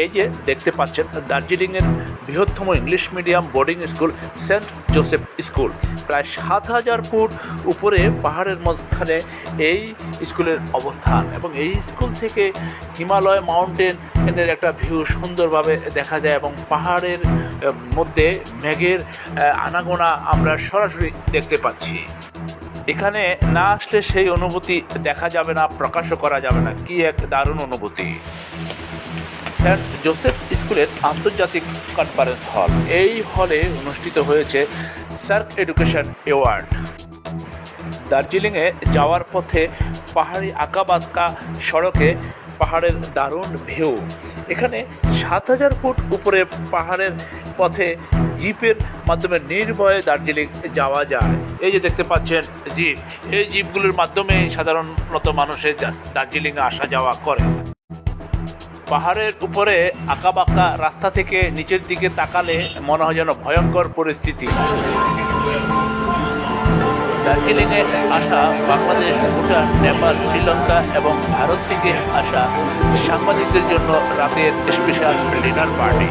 এই যে দেখতে পাচ্ছেন দার্জিলিংয়ের বৃহত্তম English medium boarding school, Saint Joseph school. প্রায় সাত হাজার ফুট উপরে পাহাড়ের মাঝখানে এই স্কুলের অবস্থান এবং এই স্কুল থেকে হিমালয় মাউন্টেন এর একটা ভিউ সুন্দরভাবে দেখা যায় এবং পাহাড়ের মধ্যে মেঘের আনাগোনা আমরা সরাসরি দেখতে পাচ্ছি। এখানে না আসলে সেই অনুভূতি দেখা যাবে না, প্রকাশও করা যাবে না। কি এক দারুণ অনুভূতি। সেন্ট জোসেফ স্কুলের আন্তর্জাতিক কনফারেন্স হল এই হলে অনুষ্ঠিত হয়েছে সার্ক এডুকেশন অ্যাওয়ার্ড দার্জিলিংয়ে যাওয়ার পথে পাহাড়ি আঁকাবাঁকা সড়কে পাহাড়ের দারুণ ভিউ এখানে সাত হাজার ফুট উপরে পাহাড়ের পথে জিপের মাধ্যমে নির্ভয়ে দার্জিলিং যাওয়া যায়। এই যে দেখতে পাচ্ছেন জিপ, এই জিপগুলোর মাধ্যমে সাধারণত মানুষের দার্জিলিংয়ে আসা যাওয়া করে। পাহাড়ের উপরে আঁকাবাঁকা রাস্তা থেকে নিচের দিকে তাকালে মনে হয় যেন ভয়ঙ্কর পরিস্থিতি। দার্জিলিংয়ে আসা বাংলাদেশ, ভুটান, নেপাল, শ্রীলঙ্কা এবং ভারত থেকে আসা সাংবাদিকদের জন্য রাতের স্পেশাল ডিনার পার্টি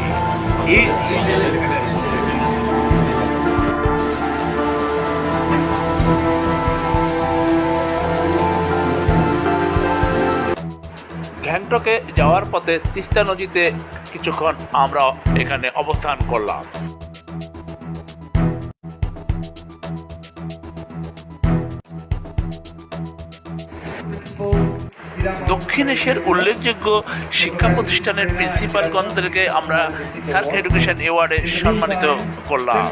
গ্যাংটকে যাওয়ার পথে তিস্তা নদীতে কিছুক্ষণ আমরা এখানে অবস্থান করলাম দক্ষিণ এশিয়ার উল্লেখযোগ্য শিক্ষা প্রতিষ্ঠানের প্রিন্সিপাল প্রিন্সিপালগণদেরকে আমরা সার্ক এডুকেশন অ্যাওয়ার্ডে সম্মানিত করলাম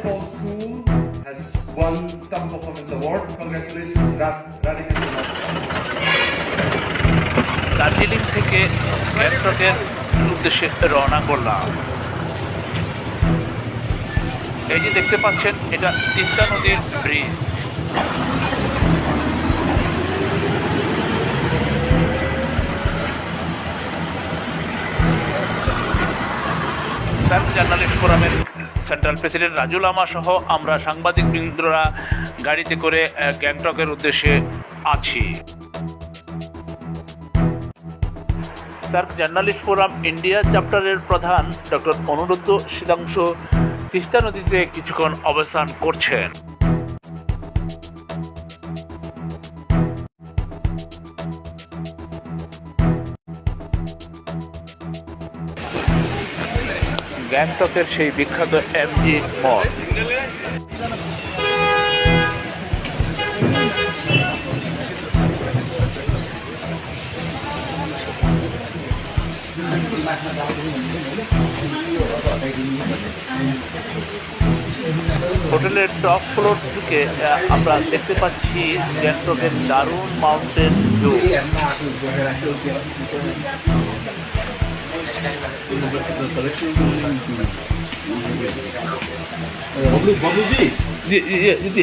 দার্জিলিং থেকে গ্যাংটকের উদ্দেশ্যে রওনা করলাম। এই যে দেখতে পাচ্ছেন, এটা তিস্তা নদীর ব্রিজ জার্নালিস্ট ফোরামের সেন্ট্রাল প্রেসিডেন্ট রাজুল আমা সহ আমরা সাংবাদিক বৃন্দরা গাড়িতে করে গ্যাংটকের উদ্দেশ্যে আছি। সার্ক জার্নালিস্ট ফোরাম ইন্ডিয়া চ্যাপ্টারের প্রধান ডক্টর অনুরুদ্ধ সিদাংশু তিস্তা নদীতে কিছুক্ষণ অবস্থান করছেন। গ্যাংটকের সেই বিখ্যাত এমজি মল। হোটেলের টপ ফ্লোর থেকে আমরা দেখতে পাচ্ছি গ্যাংটকের দারুণ মাউন্টেন ভিউ। জি জি জি।